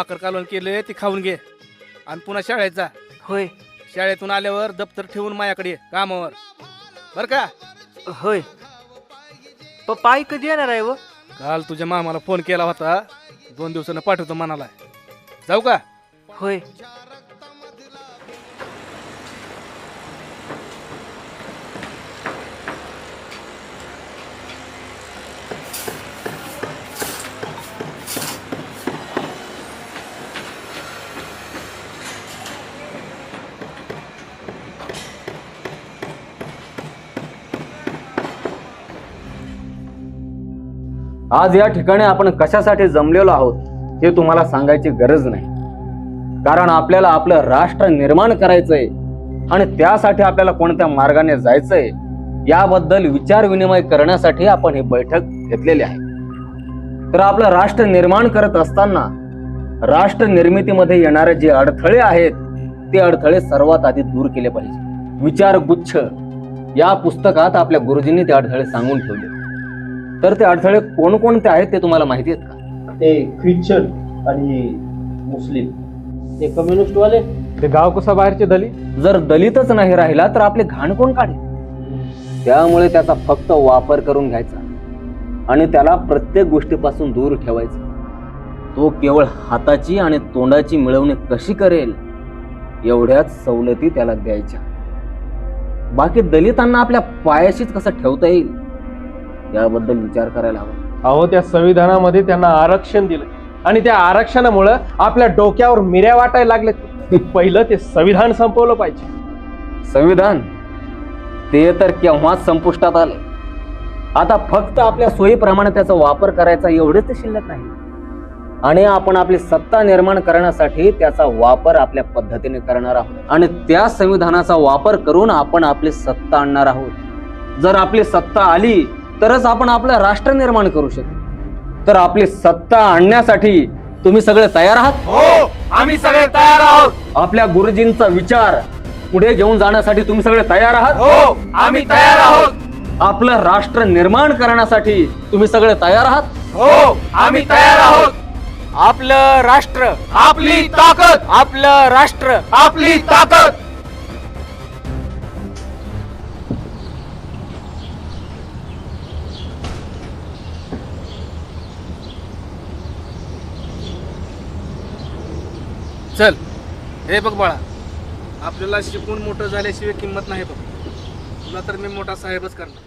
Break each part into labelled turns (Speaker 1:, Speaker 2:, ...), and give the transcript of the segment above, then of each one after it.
Speaker 1: भाकर कालवण केले ती खाऊन घे. आणि पुन्हा शाळेत जा.
Speaker 2: होय.
Speaker 1: शाळेतून आल्यावर दप्तर ठेवून माझ्याकडे ये, कामावर. बर का?
Speaker 2: होय. पप्पा आई कधी येणार आहे व.
Speaker 1: काल तुझ्या मामाला फोन केला होता. दोन दिवसानं पाठवतो मनाला जाऊ का?
Speaker 2: होय.
Speaker 3: आज या ठिकाणी आपण कशासाठी जमलेलो आहोत हे तुम्हाला सांगायची गरज नाही. कारण आपल्याला आपलं राष्ट्र निर्माण करायचंय आणि त्यासाठी आपल्याला कोणत्या मार्गाने जायचंय याबद्दल विचार विनिमय करण्यासाठी आपण ही बैठक घेतलेली आहे. तर आपलं राष्ट्र निर्माण करत असताना राष्ट्र निर्मितीमध्ये येणारे जे अडथळे आहेत ते अडथळे सर्वात आधी दूर केले पाहिजे. विचार गुच्छ या पुस्तकात आपल्या गुरुजींनी ते अडथळे सांगून ठेवले. तर ते अडथळे कोणकोणते आहेत ते तुम्हाला माहिती आहेत का?
Speaker 4: ते ख्रिश्चन आणि मुस्लिम. ते कम्युनिस्ट वाले
Speaker 5: ते गाव कसा बाहेरचे दलित?
Speaker 3: जर दलितच नाही राहिला तर आपले घाण कोण काढेल? त्यामुळे त्याचा फक्त वापर करून घ्यायचा आणि त्याला प्रत्येक गोष्टीपासून दूर ठेवायचा. तो केवळ हाताची आणि तोंडाची मिळवणी कशी करेल एवढ्याच सवलती त्याला द्यायच्या. बाकी दलितांना आपल्या पायाशीच कसं ठेवता येईल? याबद्दल विचार करायला हवा.
Speaker 5: अहो त्या संविधानामध्ये त्यांना आरक्षण दिलं. आणि त्या आरक्षणामुळं आपल्या डोक्यावर मिऱ्या वाटायला लागले पहिलं ते संविधान संपवलं पाहिजे.
Speaker 3: संविधान? ते तर केव्हाच संपुष्टात आले. आता फक्त आपल्या सोयीप्रमाणे त्याचा वापर करायचा एवढेच ते शिल्लक नाही आणि आपण आपली सत्ता निर्माण करण्यासाठी त्याचा वापर आपल्या पद्धतीने करणार आहोत. आणि त्या संविधानाचा वापर करून आपण आपली सत्ता आणणार आहोत. जर आपली सत्ता आली तरच आपण आपलं राष्ट्र निर्माण करू शकू. तर आपली सत्ता आणण्यासाठी तुम्ही सगळे तयार आहात?
Speaker 1: हो आम्ही सगळे तयार आहोत.
Speaker 3: आपल्या गुरुजींचा विचार पुढे घेऊन जाण्यासाठी तुम्ही सगळे तयार आहात?
Speaker 1: हो आम्ही तयार आहोत.
Speaker 3: आपलं राष्ट्र निर्माण करण्यासाठी तुम्ही सगळे तयार आहात?
Speaker 1: हो आम्ही तयार आहोत. आपलं राष्ट्र आपली ताकद. आपलं राष्ट्र आपली ताकद. चल. हे बघ बाळा. आपल्याला शिकून मोठं झाल्याशिवाय किंमत नाही बघ. तुला तर मी मोठा साहेबच करणार.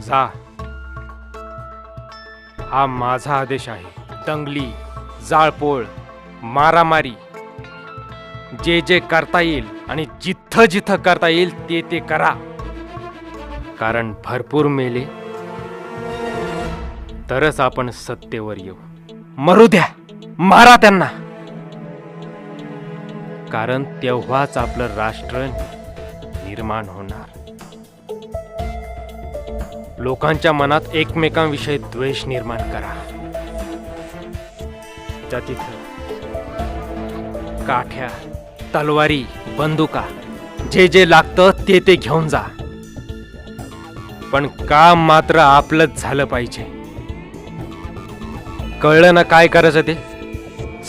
Speaker 6: जा. हा माझा आदेश आहे. दंगली जाळपोळ मारामारी. जे जे करता येईल आणि जिथं जिथं करता येईल ते ते करा. कारण भरपूर मेले तरच आपण सत्तेवर येऊ. मरू द्या. मारा त्यांना. कारण तेव्हाच आपलं राष्ट्र निर्माण होणार. लोकांच्या मनात एकमेकांविषयी द्वेष निर्माण करा. त्या तिथं काठ्या तलवारी बंदुका जे जे लागतं ते ते घेऊन जा. पण काम मात्र आपलंच झालं पाहिजे. कळलं ना काय करायचं ते?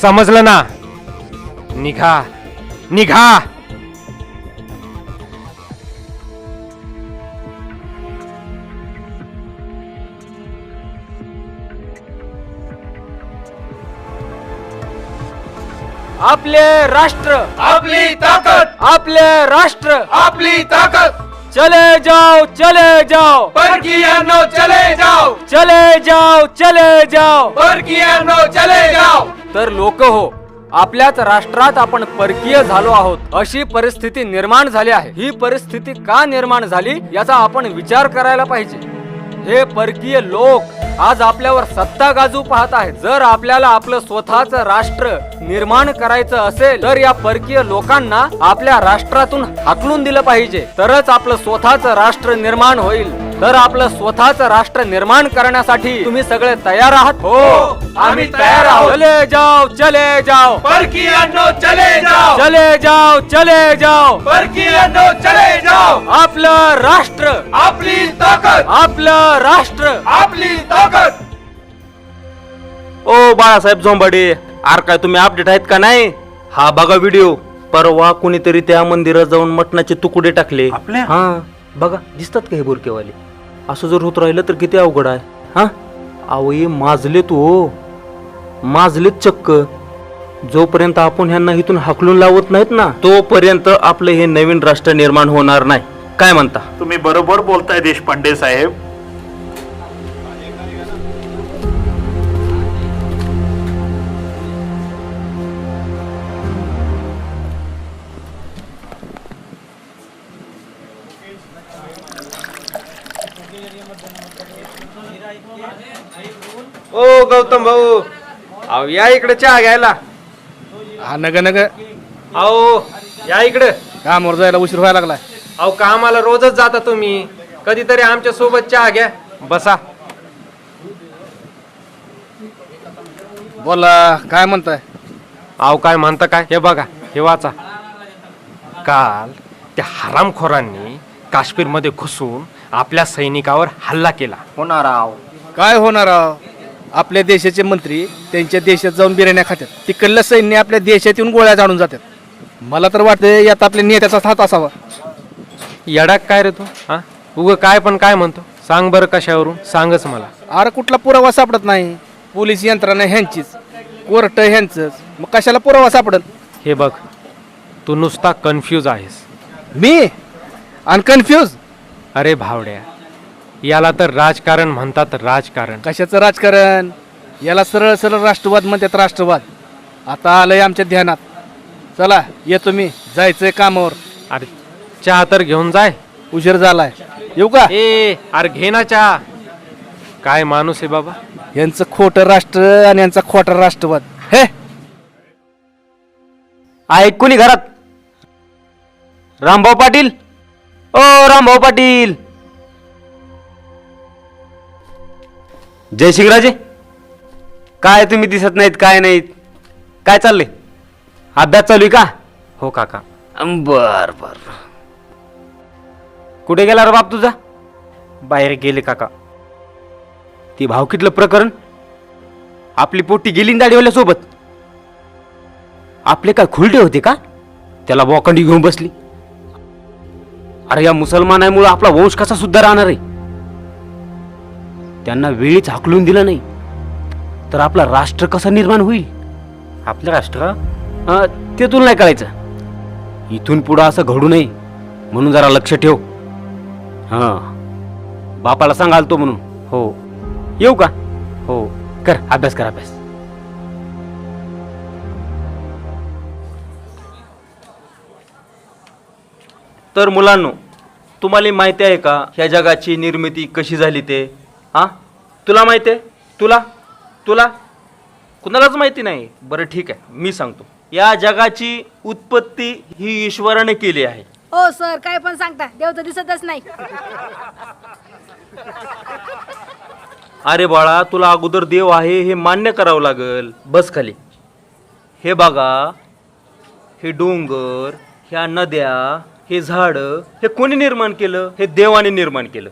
Speaker 6: समजलं ना? निघा. निघा!
Speaker 2: आपले राष्ट्र
Speaker 1: आपली ताकद!
Speaker 2: आपले राष्ट्र
Speaker 1: आपली ताकद!
Speaker 2: चले जाओ चले जाओ।
Speaker 1: परकीयांनो चले जाओ।
Speaker 2: चले जाओ चले जाओ।
Speaker 1: परकीयांनो चले जाओ।
Speaker 2: तर लोक हो आपल्याच राष्ट्रात आपण परकीय झालो आहोत अशी परिस्थिती निर्माण झाली आहे. ही परिस्थिती का निर्माण झाली याचा आपण विचार करायला पाहिजे. हे परकीय लोक आज आपल्यावर सत्ता गाजू पाहत आहेत. जर आपल्याला आपलं स्वतःच राष्ट्र निर्माण करायचं असेल तर या परकीय लोकांना आपल्या राष्ट्रातून हाकलून दिलं पाहिजे. तरच आपलं स्वतःच राष्ट्र निर्माण होईल. तर आपलं स्वतःच राष्ट्र निर्माण करण्यासाठी तुम्ही सगळे तयार आहात? हो
Speaker 6: आम्ही तयार आहोत.
Speaker 2: चले जाओ चले जाओ.
Speaker 6: परकीयांनो चले जाओ.
Speaker 2: चले जाओ चले जाओ.
Speaker 6: परकीयांनो चले जाओ.
Speaker 2: आपलं राष्ट्र.
Speaker 6: आपली ताकद.
Speaker 2: आपलं राष्ट्र.
Speaker 6: आपली ताकद.
Speaker 4: ओ बाळासाहेब झोंबाडे आर काय तुम्ही अपडेट आहेत का नाही? हा बघा व्हिडिओ परवा कुणीतरी त्या मंदिरात जाऊन मटणाचे तुकडे टाकले.
Speaker 6: आपल्या?
Speaker 4: हा. बघा दिसतात का हे बुरकेवाले? असं जर होत राहिलं तर किती अवघड आहे. हा? आवई माजले तू माजलेत चक्क. जोपर्यंत आपण ह्यांना इथून हाकलून लावत नाहीत ना तोपर्यंत आपलं हे नवीन राष्ट्र निर्माण होणार नाही. काय म्हणता?
Speaker 7: तुम्ही बरोबर बोलताय देशपांडे साहेब.
Speaker 5: गौतम भाऊ. अहो या इकडे चहा घ्यायला.
Speaker 1: हा नग नग.
Speaker 5: अहो या इकडे.
Speaker 1: कामावर जायला उशीर व्हायला लागलाय.
Speaker 5: अहो कामाला रोजच जाता तुम्ही. कधीतरी आमच्यासोबत चहा घ्या. बसा.
Speaker 1: बोला काय म्हणताय?
Speaker 6: अहो काय म्हणता काय? हे बघा हे वाचा. काल त्या हरामखोरांनी काश्मीरमध्ये घुसून आपल्या सैनिकावर हल्ला केला.
Speaker 3: होणार आहो.
Speaker 1: काय होणार आहो? आपल्या देशाचे मंत्री त्यांच्या देशात जाऊन बिर्याण्या खातात तिकडलं सैन्य आपल्या देशात येऊन गोळ्या जाणून जातात. मला तर वाटतं यात आपल्या नेत्याचा हात असावा.
Speaker 6: येडाक काय रे तू? हा? उग काय पण काय म्हणतो? सांग बरं कशावरून. सांगच मला.
Speaker 1: अरे कुठला पुरावा सापडत नाही. पोलीस यंत्रणा ह्यांचीच. कोर्ट ह्यांचंच. मग कशाला पुरावा सापडत
Speaker 6: हे बघ तू नुसता कन्फ्यूज आहेस.
Speaker 1: मी? आणि कन्फ्यूज
Speaker 6: अरे भावड्या याला तर राजकारण म्हणतात राजकारण.
Speaker 1: कशाचं राजकारण? याला सरळ सरळ राष्ट्रवाद म्हणतात राष्ट्रवाद. आता आलंय आमच्या ध्यानात. चला येतो मी. जायचंय कामावर.
Speaker 6: अरे चहा तर घेऊन जाय.
Speaker 1: उशीर झालाय. येऊ का?
Speaker 6: ए अरे घे ना चहा. काय माणूस आहे बाबा?
Speaker 1: यांचं खोटं राष्ट्र आणि यांचा खोटा राष्ट्रवाद. हे!
Speaker 4: आहे कोणी घरात. रामभाऊ पाटील? ओ रामभाऊ पाटील! जय शिंगराजे. काय तुम्ही दिसत नाहीत काय नाहीत? काय चाललंय? अभ्यास चालू आहे का?
Speaker 6: हो काका.
Speaker 4: बर बर. कुठे गेला रे बाप तुझा?
Speaker 6: बाहेर गेले काका.
Speaker 4: ती भावकीतलं प्रकरण? आपली पोटी गेली दाढीवाल्या सोबत? आपले काय खुलटे होते का? त्याला बोकंडी घेऊन बसली. अरे या मुसलमानामुळे आपला वंश कसा सुद्धा राहणार आहे? त्यांना वेळीच हाकलून दिलं नाही. तर आपला राष्ट्र कसा निर्माण होईल? आपलं राष्ट्र? अं, ते तुला नाही कळायचं. इथून पुढं असं घडू नये. म्हणून जरा लक्ष ठेव. हां. बापाला सांगाल तो म्हणून. हो. येऊ का? हो. कर अभ्यास कर अभ्यास. तर मुलांनो तुम्हाला माहिती आहे का ह्या जगाची निर्मिती कशी झाली ते? हा? तुला माहिती आहे? तुला? तुला? कुणालाच माहिती नाही. बरं ठीक आहे. मी सांगतो. या जगाची उत्पत्ती ही ईश्वराने केली आहे.
Speaker 8: हो सर. काय पण सांगता. देव तर दिसतच नाही.
Speaker 4: अरे बाळा तुला अगोदर देव आहे हे मान्य करावं लागल. बस खाली. हे बघा हे डोंगर ह्या नद्या हे झाडं हे कोणी निर्माण केलं? हे देवाने निर्माण केलं.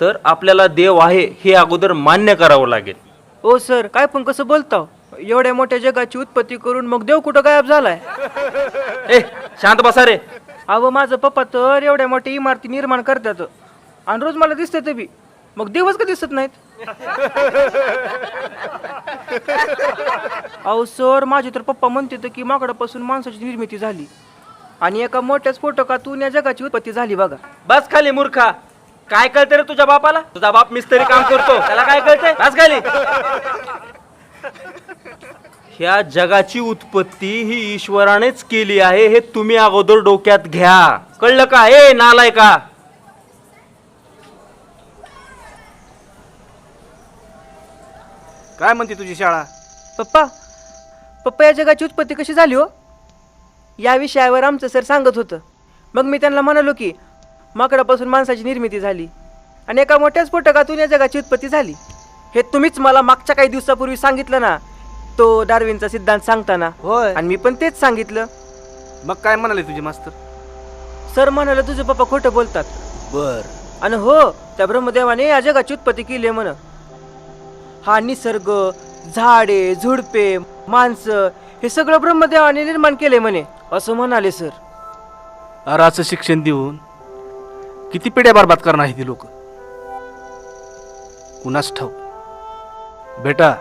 Speaker 4: तर आपल्याला देव आहे हे अगोदर मान्य करावं लागेल.
Speaker 9: ओ सर काय पण कसं बोलता एवढ्या मोठ्या जगाची उत्पत्ती करून मग देव कुठं गायब झालाय?
Speaker 4: ए शांत बसा रे.
Speaker 9: अहो माझं पप्पा तर एवढ्या मोठ्या इमारती निर्माण करतात. आणि रोज मला दिसतात बी. मग देवच का दिसत नाहीत? अहो सर माझे तर पप्पा म्हणते की माकडापासून माणसाची निर्मिती झाली. आणि एका मोठ्या स्फोटकातून या जगाची उत्पत्ती झाली बघा.
Speaker 4: बस खाली मूर्खा. काय कळते रे तुझ्या बापाला? तुझा बाप मिस्त्री काम करतो. त्याला काय कळतंय? बस खाली ह्या जगाची उत्पत्ती ही ईश्वरानेच केली आहे हे तुम्ही अगोदर डोक्यात घ्या. कळलं का? ए नालाय का?
Speaker 1: काय म्हणते तुझी शाळा?
Speaker 9: पप्पा पप्पा या जगाची उत्पत्ती कशी झाली हो? या विषयावर आमचं सर सांगत होतं. मग मी त्यांना म्हणालो की माकडापासून माणसाची निर्मिती झाली. आणि एका मोठ्या स्फोटकातून या जगाची उत्पत्ती झाली. हे तुम्हीच मला मागच्या काही दिवसापूर्वी सांगितलं ना? तो डार्विनचा सिद्धांत सांगताना.
Speaker 1: होय.
Speaker 9: आणि मी पण तेच सांगितलं.
Speaker 1: मग काय म्हणाले तुझे मास्तर?
Speaker 9: सर म्हणाले तुझे पप्पा खोटं बोलतात.
Speaker 1: बर.
Speaker 9: आणि हो त्या ब्रह्मदेवाने या जगाची उत्पत्ती केली आहे म्हण. हा निसर्ग झाडे झुडपे माणसं हे सगळं ब्रह्मदेवाने निर्माण केले म्हणे. असं म्हणाले सर.
Speaker 1: अरे असं शिक्षण देऊन किती पिढ्या बरबाद करणार आहे ती लोक? कुणास ठाऊ बेटा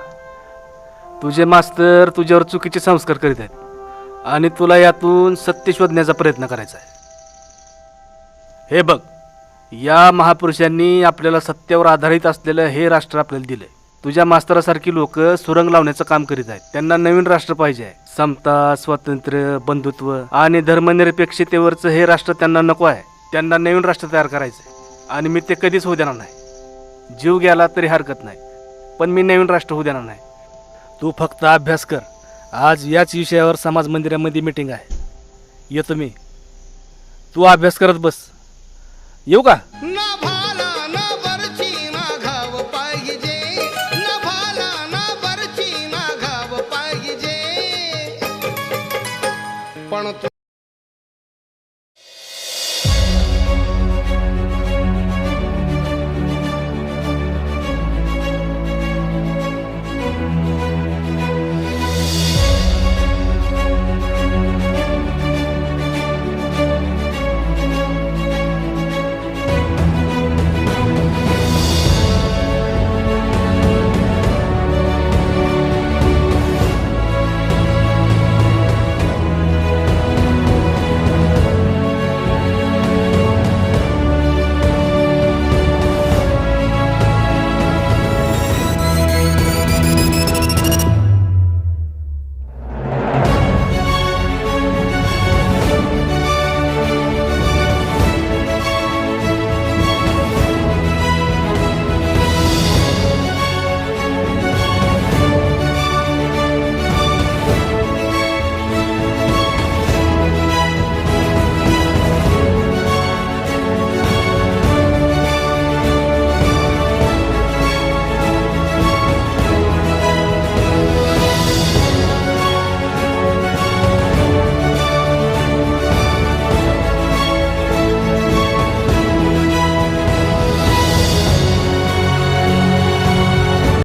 Speaker 1: तुझे मास्तर तुझ्यावर चुकीचे संस्कार करीत आहेत आणि तुला यातून सत्य शोधण्याचा प्रयत्न करायचा आहे. हे बघ या महापुरुषांनी आपल्याला सत्यावर आधारित असलेलं हे राष्ट्र आपल्याला दिलंय. तुझ्या मास्तरासारखी लोक सुरंग लावण्याचं काम करीत आहेत. त्यांना नवीन राष्ट्र पाहिजे आहे. समता स्वातंत्र्य बंधुत्व आणि धर्मनिरपेक्षतेवरचं हे राष्ट्र त्यांना नको आहे. त्यांना नवीन राष्ट्र तयार करायचं आहे आणि मी ते कधीच होऊ देणार नाही. जीव गेला तरी हरकत नाही. पण मी नवीन राष्ट्र होऊ देणार नाही. तू फक्त अभ्यास कर. आज याच विषयावर समाज मंदिरामध्ये मीटिंग आहे. येतो मी. तू अभ्यास करत बस. येऊ का?